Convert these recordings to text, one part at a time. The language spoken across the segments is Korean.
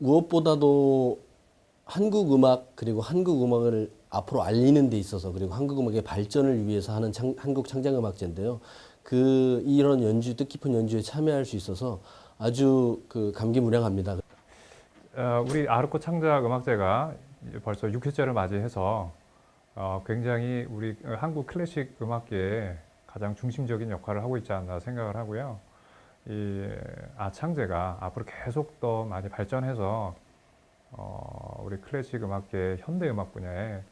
무엇보다도 한국 음악 그리고 한국 음악을 앞으로 알리는 데 있어서 그리고 한국 음악의 발전을 위해서 하는 창- 한국 창작 음악제인데요. 그 이런 연주 뜻깊은 연주에 참여할 수 있어서 아주 그 감기무량합니다. 어, 우리 아르코 창작 음악제가 벌써 6회째를 맞이해서 어, 굉장히 우리 한국 클래식 음악계에 가장 중심적인 역할을 하고 있지 않나 생각을 하고요. 이 아창제가 앞으로 계속 더 많이 발전해서 어, 우리 클래식 음악계 현대 음악 분야에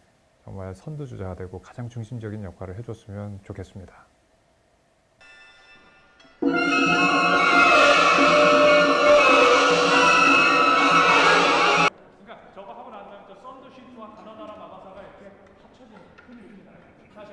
정말 선두주자가 되고 가장 중심적인 역할을 해줬으면 좋겠습니다. 그러니까 저거 하고 난 다음에 또 썬더 슈트와 가나다라 마마사가 이렇게 합쳐진 큰 느낌이 나요. 사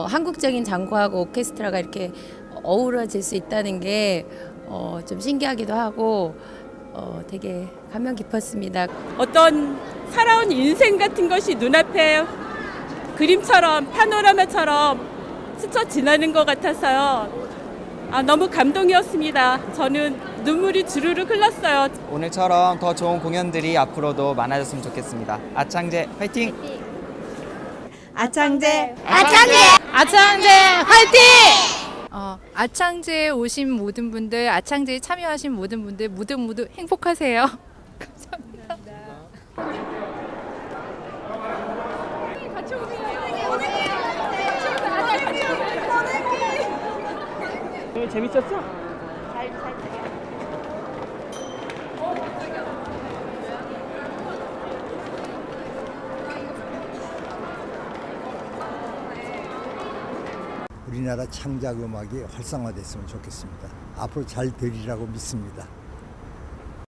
어, 한국적인 장구하고 오케스트라가 이렇게 어우러질 수 있다는 게 어, 좀 신기하기도 하고 어, 되게 감명 깊었습니다. 어떤 살아온 인생 같은 것이 눈앞에 그림처럼 파노라마처럼 스쳐 지나는 것 같아서요. 아, 너무 감동이었습니다. 저는 눈물이 주르륵 흘렀어요. 오늘처럼 더 좋은 공연들이 앞으로도 많아졌으면 좋겠습니다. 아창제 화이팅! 아창제 아창제 화이팅! 어, 아창제에 오신 모든 분들, 아창제에 참여하신 모든 분들 모두 모두 행복하세요. 재밌었어? 우리나라 창작 음악이 활성화됐으면 좋겠습니다. 앞으로 잘 되리라고 믿습니다.